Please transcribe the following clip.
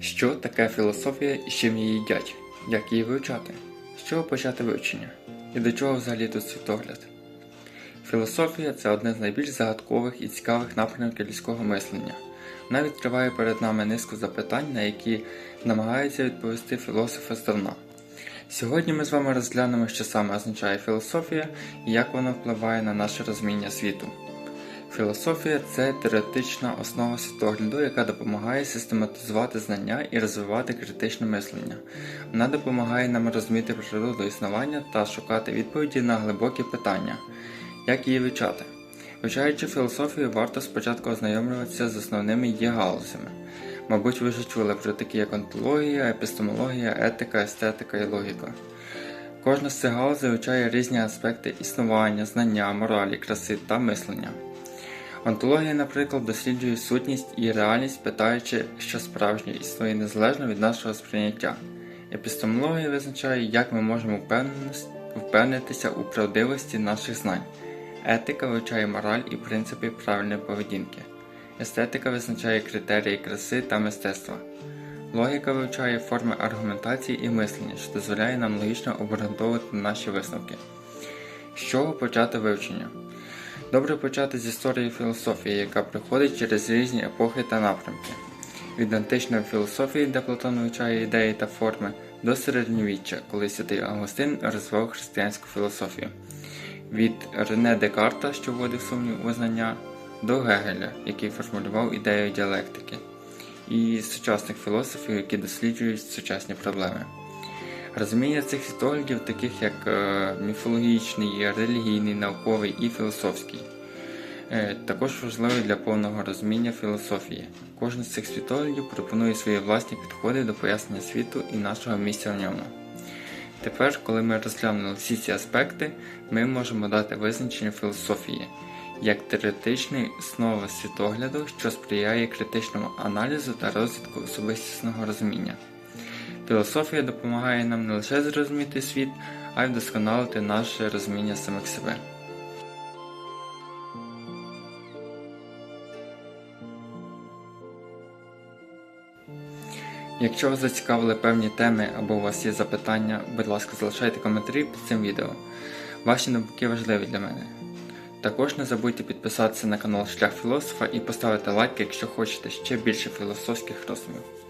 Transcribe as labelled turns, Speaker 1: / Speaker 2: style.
Speaker 1: Що таке філософія і з чим її їдять? Як її вивчати? З чого почати вивчення? І до чого взагалі тут світогляд? Філософія це одне з найбільш загадкових і цікавих напрямків людського мислення. Вона відкриває перед нами низку запитань, на які намагаються відповісти філософи здавна. Сьогодні ми з вами розглянемо, що саме означає філософія і як вона впливає на наше розуміння світу. Філософія це теоретична основа світогляду, яка допомагає систематизувати знання і розвивати критичне мислення. Вона допомагає нам розуміти природу існування та шукати відповіді на глибокі питання. Як її вивчати? Вивчаючи філософію, варто спочатку ознайомлюватися з основними її галузями. Мабуть, ви вже чули про такі як онтологія, епістемологія, етика, естетика і логіка. Кожна з цих галузей вивчає різні аспекти існування, знання, моралі, краси та мислення. Онтологія, наприклад, досліджує сутність і реальність, питаючи, що справжнє існує незалежно від нашого сприйняття. Епістемологія визначає, як ми можемо впевнитися у правдивості наших знань. Етика вивчає мораль і принципи правильної поведінки. Естетика визначає критерії краси та мистецтва. Логіка вивчає форми аргументації і мислення, що дозволяє нам логічно обґрунтовувати наші висновки. З чого почати вивчення? Добре почати з історії філософії, яка проходить через різні епохи та напрямки. Від античної філософії, де Платон вивчає ідеї та форми, до середньовіччя, коли святий Августин розвивав християнську філософію. Від Рене Декарта, що вводив сумнів у знання, до Гегеля, який формулював ідею діалектики, і сучасних філософів, які досліджують сучасні проблеми. Розуміння цих світоглядів, таких як е, міфологічний, релігійний, науковий і філософський, е, також важливий для повного розуміння філософії. Кожен з цих світоглядів пропонує свої власні підходи до пояснення світу і нашого місця в ньому. Тепер, коли ми розглянули всі ці аспекти, ми можемо дати визначення філософії як теоретичної основи світогляду, що сприяє критичному аналізу та розвитку особистісного розуміння. Філософія допомагає нам не лише зрозуміти світ, а й вдосконалити наше розуміння самих себе. Якщо вас зацікавили певні теми або у вас є запитання, будь ласка, залишайте коментарі під цим відео. Ваші думки важливі для мене. Також не забудьте підписатися на канал Шлях Філософа і поставити лайк, якщо хочете ще більше філософських роздумів.